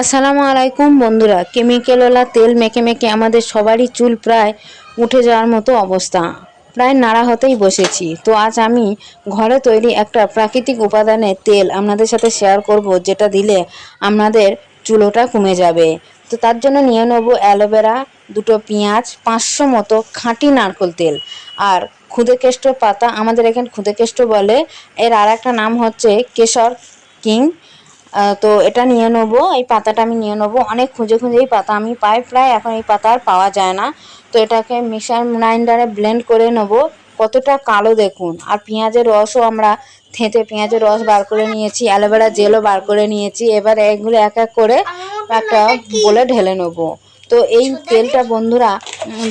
আসসালামু আলাইকুম বন্ধুরা কেমিক্যালওয়ালা তেল মেখে মেখে আমাদের সবারই চুল প্রায় উঠে যাওয়ার মতো অবস্থা। প্রায় নাড়া হতেই বসেছি। তো আজ আমি ঘরে তৈরি একটা প্রাকৃতিক উপাদানের তেল আপনাদের সাথে শেয়ার করব, যেটা দিলে আপনাদের চুলোটা কমে যাবে। তো তার জন্য নিয়ে নেব অ্যালোভেরা, দুটো পেঁয়াজ, পাঁচশো মতো খাঁটি নারকেল তেল। আর খুদে কেষ্ট পাতা, আমাদের এখানে খুদে কেষ্ট বলে, এর আর একটা নাম হচ্ছে কেশর কিং। তো এটা নিয়ে নেব, এই পাতাটা আমি নিয়ে নেব। অনেক খুঁজে খুঁজে এই পাতা, আমি পাই প্রায় এখন এই পাতা আর পাওয়া যায় না। তো এটাকে মিক্সার গ্রাইন্ডারে ব্লেন্ড করে নেব। কতটা কালো দেখুন। আর পেঁয়াজের রসও আমরা থেঁতে পেঁয়াজের রস বার করে নিয়েছি, অ্যালোভেরা জেলও বার করে নিয়েছি। এবার এগুলো এক এক করে একটা বলে ঢেলে নেব। তো এই তেলটা বন্ধুরা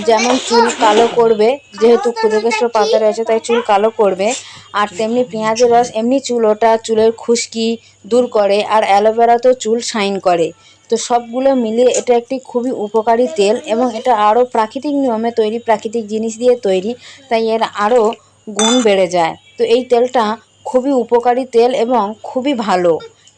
যেমন চুল কালো করবে, যেহেতু ক্ষুদ্রকেষ্ট পাতা রয়েছে, তাই চুল কালো করবে। আর তেমনি পেঁয়াজের রস, এমনি চুল, ওটা চুলের খুশকি দূর করে, আর অ্যালোভেরা তো চুল শাইন করে। তো সবগুলো মিলিয়ে এটা একটি খুবই উপকারী তেল এবং এটা আরও প্রাকৃতিক নিয়মে তৈরি, প্রাকৃতিক জিনিস দিয়ে তৈরি, তাই এর আরও গুণ বেড়ে যায়। তো এই তেলটা খুবই উপকারী তেল এবং খুবই ভালো।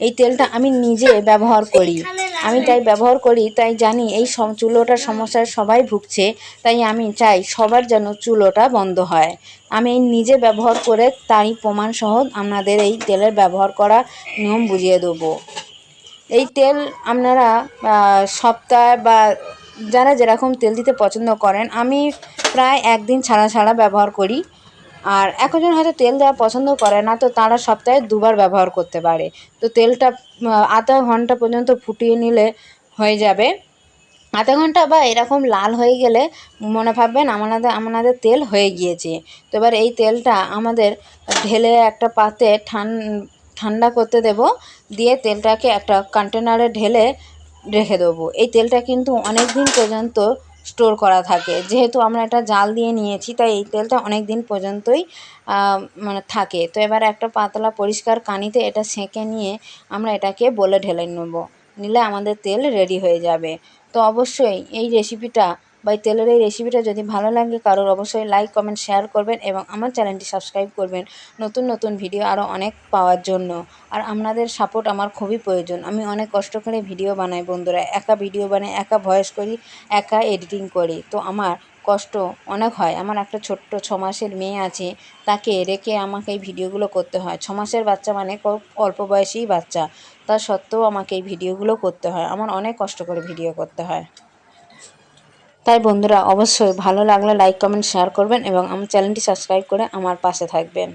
এই তেলটা আমি নিজে ব্যবহার করি। আমি তাই ব্যবহার করি, তাই জানি এই চুলোটার সমস্যায় সবাই ভুগছে, তাই আমি চাই সবার যেন চুলোটা বন্ধ হয়। আমি নিজে ব্যবহার করে তারই প্রমাণ সহ আপনাদের এই তেলের ব্যবহার করা নিয়ম বুঝিয়ে দেবো। এই তেল আপনারা সপ্তাহে বা যারা যেরকম তেল দিতে পছন্দ করেন, আমি প্রায় একদিন ছাড়া ছাড়া ব্যবহার করি। আর একজন হয়তো তেল দেওয়া পছন্দ করে না, তো তারা সপ্তাহে দুবার ব্যবহার করতে পারে। তো তেলটা আধা ঘণ্টা পর্যন্ত ফুটিয়ে নিলে হয়ে যাবে। আধা ঘণ্টা বা এরকম লাল হয়ে গেলে মনে ভাববেন আমাদের আমাদের তেল হয়ে গিয়েছে। তো এবার এই তেলটা আমাদের ঢেলে একটা পাতে ঠান, ঠান্ডা করতে দেব। দিয়ে তেলটাকে একটা কন্টেনারে ঢেলে রেখে দেবো। এই তেলটা কিন্তু অনেক দিন পর্যন্ত স্টোর করা থাকে। যেহেতু আমরা এটা জাল দিয়ে নিয়েছি, তাই এই তেলটা অনেক দিন পর্যন্তই মানে থাকে। তো এবার একটা পাতলা পরিষ্কার কানিতে এটা সেঁকে নিয়ে আমরা এটাকে বলে ঢেলে নেব। নিলে আমাদের তেল রেডি হয়ে যাবে। তো অবশ্যই এই রেসিপিটা বা এই তেলের এই রেসিপিটা যদি ভালো লাগে, কারোর অবশ্যই লাইক কমেন্ট শেয়ার করবেন এবং আমার চ্যানেলটি সাবস্ক্রাইব করবেন নতুন নতুন ভিডিও আরও অনেক পাওয়ার জন্য। আর আপনাদের সাপোর্ট আমার খুবই প্রয়োজন। আমি অনেক কষ্ট করে ভিডিও বানাই বন্ধুরা। একা ভিডিও বানাই, একা ভয়েস করি, একা এডিটিং করি। তো আমার কষ্ট অনেক হয়। আমার একটা ছোট্ট ছ মাসের মেয়ে আছে, তাকে রেখে আমাকে এই ভিডিওগুলো করতে হয়। ছ মাসের বাচ্চা মানে অল্প বয়সী বাচ্চা। তা সত্ত্বেও আমাকে এই ভিডিওগুলো করতে হয়। আমার অনেক কষ্ট করে ভিডিও করতে হয়। তাই বন্ধুরা, অবশ্যই ভালো লাগলে লাইক কমেন্ট শেয়ার করবেন এবং আমার চ্যানেলটি সাবস্ক্রাইব করে আমার পাশে থাকবেন।